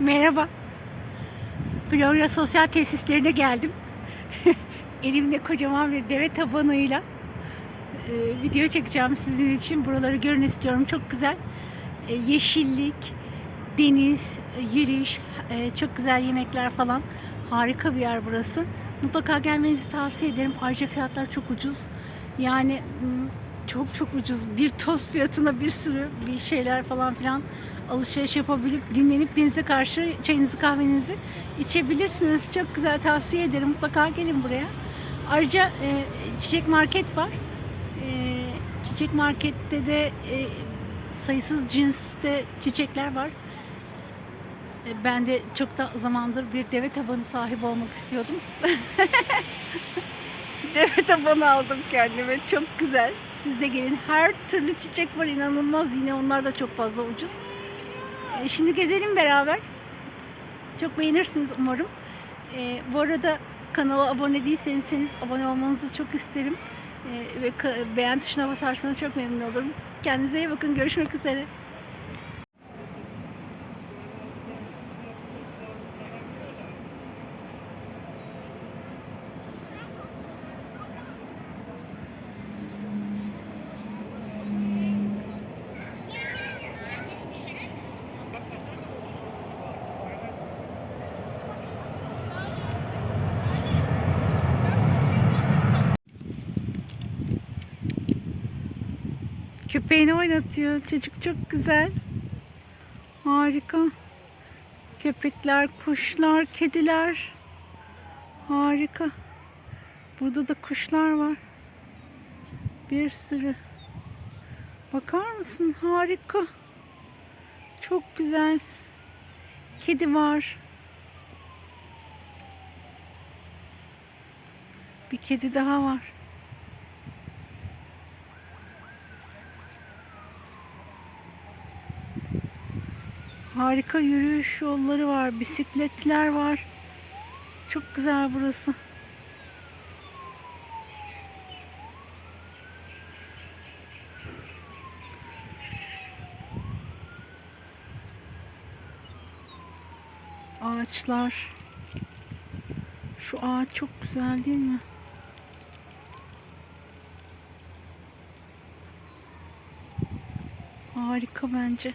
Merhaba. Florya Sosyal Tesislerine geldim. Elimde kocaman bir deve tabanıyla e, video çekeceğim sizin için. Buraları görün istiyorum. Çok güzel. E, yeşillik, deniz, e, yürüyüş, e, çok güzel yemekler falan. Harika bir yer burası. Mutlaka gelmenizi tavsiye ederim. Ayrıca fiyatlar çok ucuz. Yani çok çok ucuz. Bir toz fiyatına bir sürü bir şeyler falan filan alışveriş yapabilip dinlenip denize karşı çayınızı kahvenizi içebilirsiniz. Çok güzel tavsiye ederim. Mutlaka gelin buraya. Ayrıca e, çiçek market var. E, çiçek markette de e, sayısız cinste çiçekler var. E, ben de çok da zamandır bir deve tabanı sahibi olmak istiyordum. deve tabanı aldım kendime. Çok güzel. Siz de gelin. Her türlü çiçek var. inanılmaz. Yine onlar da çok fazla ucuz. Şimdi gezelim beraber. Çok beğenirsiniz umarım. E, bu arada kanala abone değilseniz abone olmanızı çok isterim. E, ve beğen tuşuna basarsanız çok memnun olurum. Kendinize iyi bakın. Görüşmek üzere. Köpeğini oynatıyor. Çocuk çok güzel. Harika. Köpekler, kuşlar, kediler. Harika. Burada da kuşlar var. Bir sürü. Bakar mısın? Harika. Çok güzel. Kedi var. Bir kedi daha var. Harika yürüyüş yolları var, bisikletler var. Çok güzel burası. Ağaçlar. Şu ağaç çok güzel değil mi? Harika bence.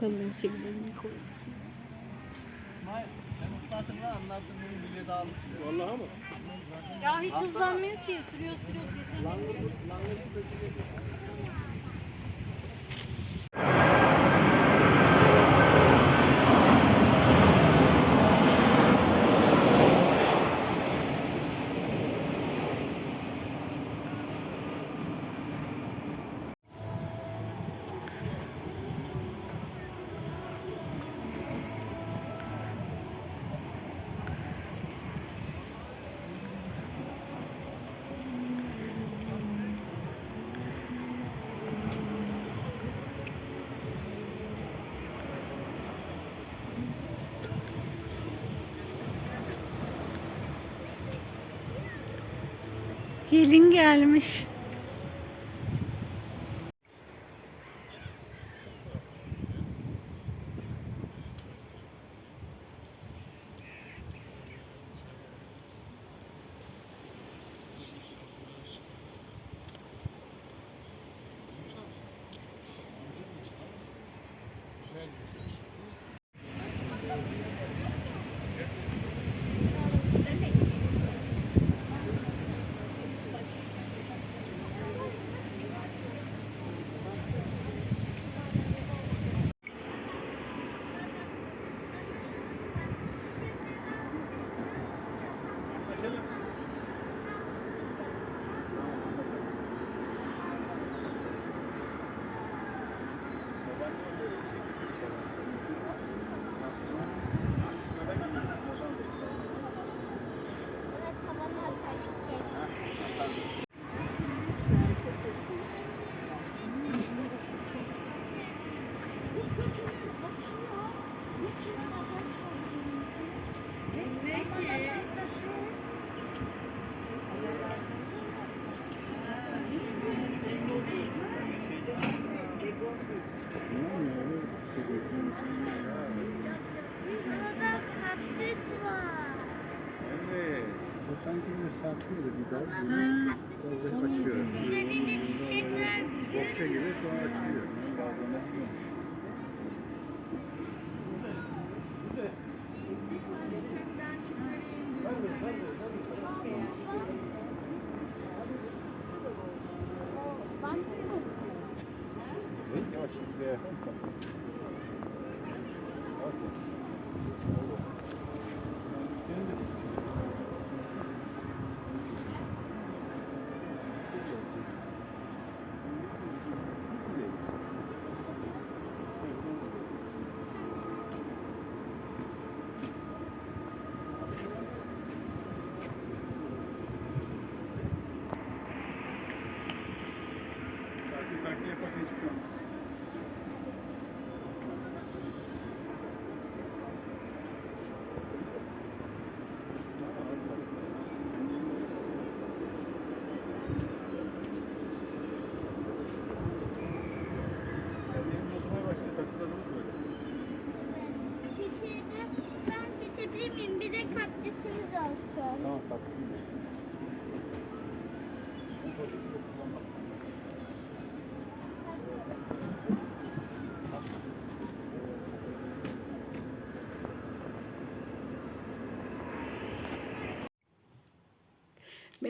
Afgan'ın çekilerini koy. Vallahi mı? Ya hiç hızlanmıyor ki. Sürüyor sürüyor. geçemiyor. Gelin gelmiş. Evet. O sanki bir saklıydı bir daha. Biraz da kaçıyor. Bokça gibi sonra açılıyor. Bazen de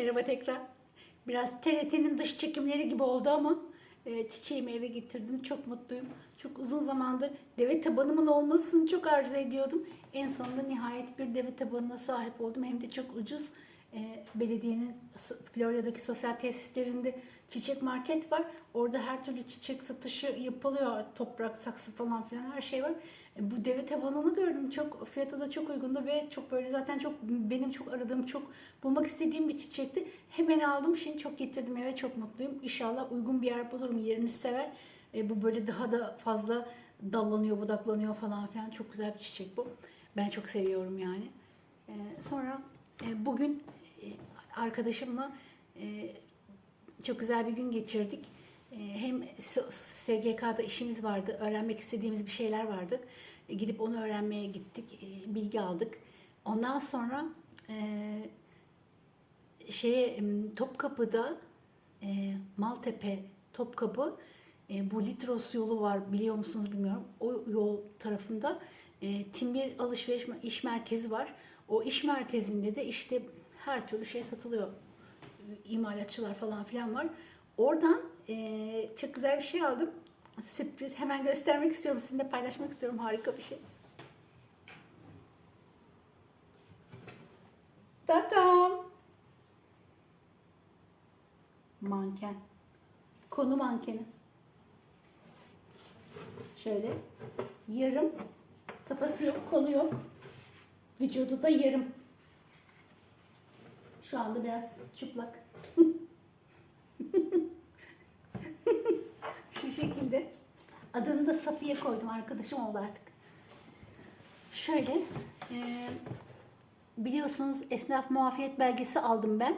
Merhaba tekrar. Biraz TRT'nin dış çekimleri gibi oldu ama e, çiçeğimi eve getirdim. Çok mutluyum. Çok uzun zamandır deve tabanımın olmasını çok arzu ediyordum. En sonunda nihayet bir deve tabanına sahip oldum. Hem de çok ucuz. E, belediyenin Florya'daki sosyal tesislerinde çiçek market var. Orada her türlü çiçek satışı yapılıyor. Toprak, saksı falan filan her şey var. Bu deve tabanını gördüm. Çok fiyatı da çok uygundu ve çok böyle zaten çok benim çok aradığım, çok bulmak istediğim bir çiçekti. Hemen aldım. Şimdi çok getirdim eve. Çok mutluyum. İnşallah uygun bir yer bulurum. Yerini sever. E, bu böyle daha da fazla dallanıyor, budaklanıyor falan filan. Çok güzel bir çiçek bu. Ben çok seviyorum yani. E, sonra e, bugün e, arkadaşımla e, çok güzel bir gün geçirdik. E, Hem SGK'da işimiz vardı, öğrenmek istediğimiz bir şeyler vardı. E, Gidip onu öğrenmeye gittik, e, bilgi aldık. Ondan sonra em, Topkapı'da Maltepe Topkapı bu Litros yolu var biliyor musunuz bilmiyorum. O yol tarafında Timbir alışveriş iş merkezi var. O iş merkezinde de işte her türlü şey satılıyor. İmalatçılar falan filan var. Oradan e, çok güzel bir şey aldım. Sürpriz. Hemen göstermek istiyorum. Sizinle paylaşmak istiyorum. Harika bir şey. Tatam. Manken. Konu mankeni. Şöyle yarım. Kafası yok, kolu yok. Vücudu da yarım. Şu anda biraz çıplak. Şu şekilde. Adını da Safiye koydum. Arkadaşım oldu artık. Şöyle. e, biliyorsunuz esnaf muafiyet belgesi aldım ben.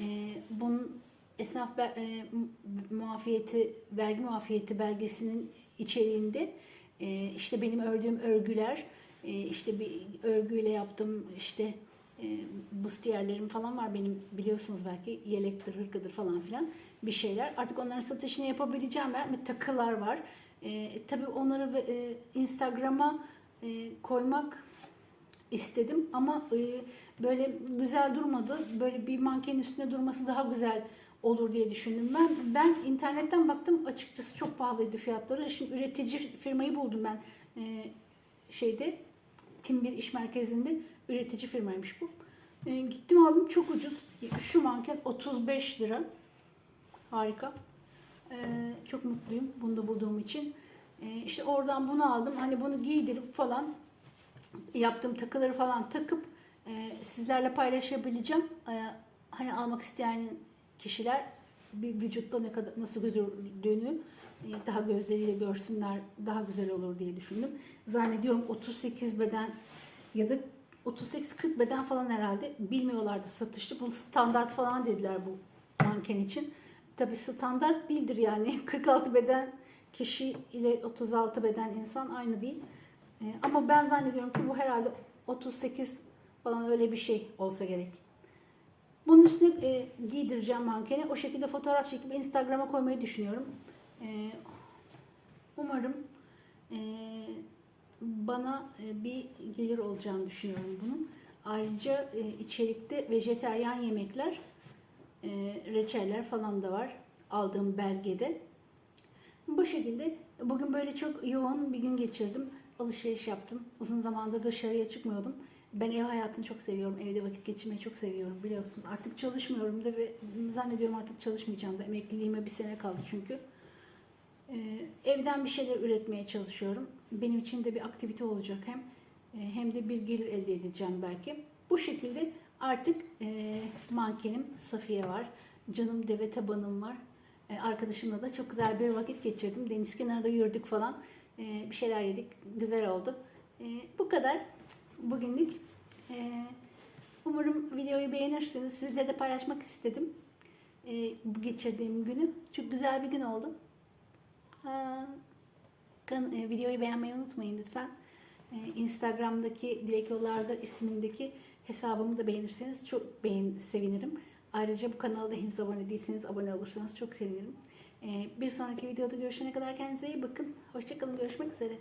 E, bunun esnaf e, mu- muafiyeti, vergi muafiyeti belgesinin içeriğinde e, işte benim ördüğüm örgüler, e, işte bir örgüyle yaptığım işte e, bustiyerlerim falan var benim biliyorsunuz belki yelektir, hırkadır falan filan bir şeyler. Artık onların satışını yapabileceğim ben. Takılar var. E, tabii onları e, Instagram'a e, koymak istedim ama e, böyle güzel durmadı. Böyle bir mankenin üstünde durması daha güzel olur diye düşündüm ben. Ben internetten baktım açıkçası çok pahalıydı fiyatları. Şimdi üretici firmayı buldum ben e, şeyde Timbir iş merkezinde üretici firmaymış bu. E, gittim aldım çok ucuz. Şu manken 35 lira. Harika. E, çok mutluyum bunu da bulduğum için. E, işte oradan bunu aldım. Hani bunu giydirip falan yaptığım takıları falan takıp e, sizlerle paylaşabileceğim. E, hani almak isteyen kişiler bir vücutta ne kadar nasıl görüldüğünü e, daha gözleriyle görsünler daha güzel olur diye düşündüm. Zannediyorum 38 beden ya da 38-40 beden falan herhalde bilmiyorlardı satışta. Bunu standart falan dediler bu manken için. Tabi standart değildir yani. 46 beden kişi ile 36 beden insan aynı değil. E, ama ben zannediyorum ki bu herhalde 38 falan öyle bir şey olsa gerek. Bunun üstüne e, giydireceğim mankeni. O şekilde fotoğraf çekip Instagram'a koymayı düşünüyorum. E, umarım e, bana e, bir gelir olacağını düşünüyorum bunun. Ayrıca e, içerikte vejeteryan yemekler, e, reçeller falan da var aldığım belgede. Bu şekilde bugün böyle çok yoğun bir gün geçirdim. Alışveriş yaptım. Uzun zamandır dışarıya çıkmıyordum. Ben ev hayatını çok seviyorum. Evde vakit geçirmeyi çok seviyorum biliyorsunuz. Artık çalışmıyorum da ve zannediyorum artık çalışmayacağım da. Emekliliğime bir sene kaldı çünkü. Ee, evden bir şeyler üretmeye çalışıyorum. Benim için de bir aktivite olacak hem e, hem de bir gelir elde edeceğim belki. Bu şekilde artık e, mankenim Safiye var. Canım deve tabanım var. E, arkadaşımla da çok güzel bir vakit geçirdim. Deniz kenarında yürüdük falan. E, bir şeyler yedik. Güzel oldu. E, bu kadar bugünlük. E, umarım videoyu beğenirsiniz. Sizle de paylaşmak istedim. E, bu geçirdiğim günü. Çok güzel bir gün oldu. Ha, kan- e, videoyu beğenmeyi unutmayın lütfen. E, Instagram'daki Dilek Yollarda ismindeki hesabımı da beğenirseniz çok beğen sevinirim. Ayrıca bu kanalda henüz abone değilseniz abone olursanız çok sevinirim. E, bir sonraki videoda görüşene kadar kendinize iyi bakın. Hoşçakalın. Görüşmek üzere.